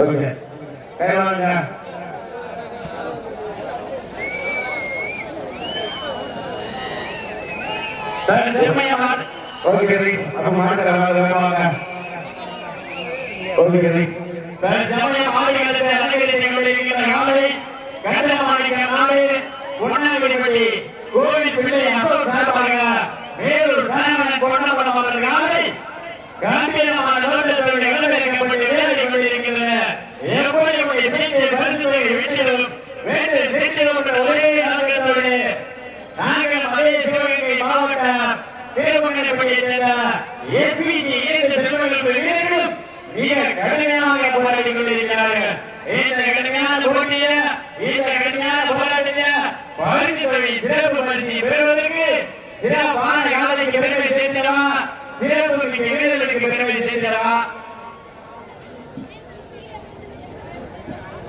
Okay கை வாங்க okay right அப்ப மாட்டுக்காரங்க வாங்க ஓகே ரைட் சார் ஜமய மாளிகளுக்கு அலங்கரித்து நாளை நாளை பிள்ளை அசோக் சார்பாக மேலூர் சரவணன் பொன்னப்படம் அவர்கள் நாளை கம்பீரமான நோக்கத்தோடு இளவேற்கப்பட்டு விளையாடி கொண்டிருக்கின்றன எப்படி இப்படி பிடித்து பரிசுகளை விட்டிடும் வேண்டு சேர்த்திடும் என்ற ஒரே நோக்கத்தோடு நாங்கள் மதுரை சிவகங்கை மாவட்டம் திருமங்கலப்பட்டியை சேர்ந்த எஸ்பிஜி இரண்டு செல்வங்கள் வீரர்களும் மிக கடுமையாக போராடி கொண்டிருக்கிறார்கள். இந்த கடுமையான போட்டிய இந்த கடுமையான போராட்டத்தில பரிசு சிறப்பு பரிசு பெறுவதற்கு சிறப்பான சிறப்பு மிக்க வீரர்களுக்கு பெருமை சேர்ந்தவா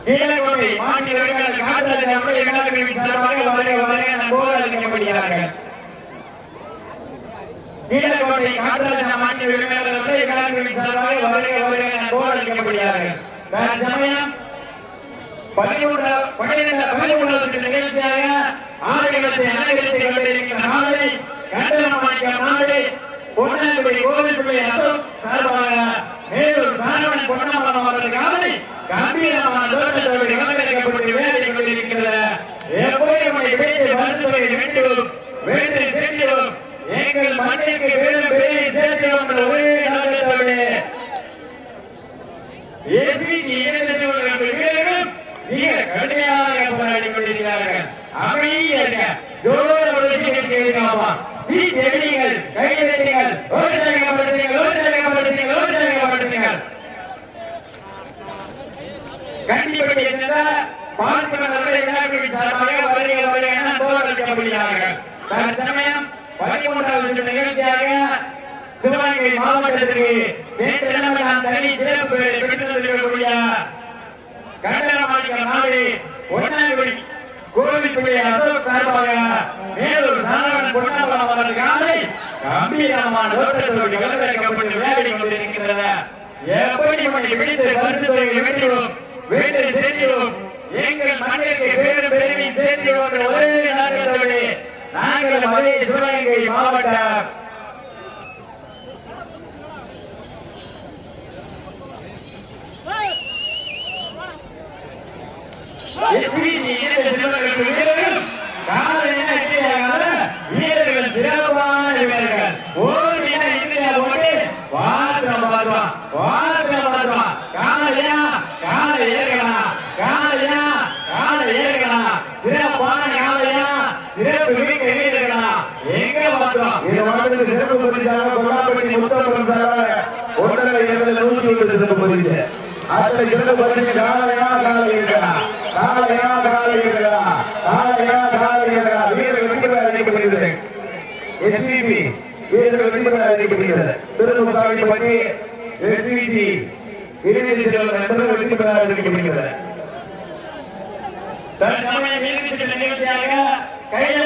கீழக்கோட்டை மாநில வீரர்கள் காட்டாளர் நம்முடைய கலாச்சாரம் சார்பாக வருக வருக என அளிக்கப்படுகிறார்கள் கீழக்கோட்டை காட்டாளர் மாநில வீரர்கள் நம்முடைய கலாச்சாரம் சார்பாக வருக பதிமூன்றாவது நிகழ்ச்சியாக ஆலயத்தை அலங்கரித்துக் கொண்டிருக்கிற நாளை கண்டனமாடிய நாளை பொன்னாங்குடி கோவில் பிள்ளை சார்பாக மேலூர் சாரவணன் பொன்னமலம் அவர்கள் காலை கம்பீரமான தோட்டத்தோடு அலங்கரிக்கப்பட்டு விளையாடி கொண்டிருக்கிறது எப்படி நம்முடைய மருத்துவரை வேண்டும் வேண்டை சேர்க்கிறோம் எங்கள் மண்ணுக்கு வேறு பேரை சேர்க்கிறோம் என்ற ஒரே நோக்கத்தோடு எஸ்பிஜி இரண்டு சிவகங்கை மிக கடுமையாக போராடி கொண்டிருக்கிறார்கள். அமைதியாக ஜோர உலகிற்கு சீ கண்டிப்படி என்ற நல்ல சார்பாக வருகை வருகை என தற்சமயம் பதிமூன்றாவது நிகழ்ச்சியாக சிவகங்கை மாவட்டத்திற்கு நேற்று நான் தனி சிறப்பு பெற்றிருக்கக்கூடிய கண்டனமாளிகை நாடு ஒன்னாங்குடி கோவில்புள்ளி அசோக் சார்பாக மேலூர் சாரவணன் பொன்னம்பலம் அவர்கள் காலை கம்பீரமான ஓட்டத்தோடு விலவிலக்கப்பட்டு விளையாடி கொண்டிருக்கின்றன. எப்படி மணி பிடித்து பரிசுகளை வெற்றிடும் வீட்டை சேர்க்கிறோம் எங்கள் மண்ணிற்கு பேரு பெருமை சேர்க்கிறோம் என்ற ஒரே நாட்டத்தோடு நாங்கள் மதுரை சிவகங்கை மாவட்டம். எஸ்பிஜி இரண்டு சிறுவர்களுக்கு வீரர்கள் காலை இணையாக வீரர்கள் சிறப்பான வீரர்கள் ஓர் வீரர் இந்தியா போட்டு வாத்திர வாத்ரா வாத்திர வாத்ரா காலையா காலை ஏறுகளா காலையா காலை ஏறுகளா சிறப்பான காலையா சிறப்பு மிக்க வீரர்களா எங்க வாத்ரா சிறப்பு பரிசாக கொல்லாப்பட்டி சாராக ஒன்றரை நூற்றி ஒன்று சிறப்பு பரிசு. சிறப்பு பரிசு காலையா காலையா காலையா வீரர்கள் எஸ்பிபி வீரர்கள் வெற்றி எஸ்பிபி இறுதி செல்வம் நிகழ்ச்சியாக கையில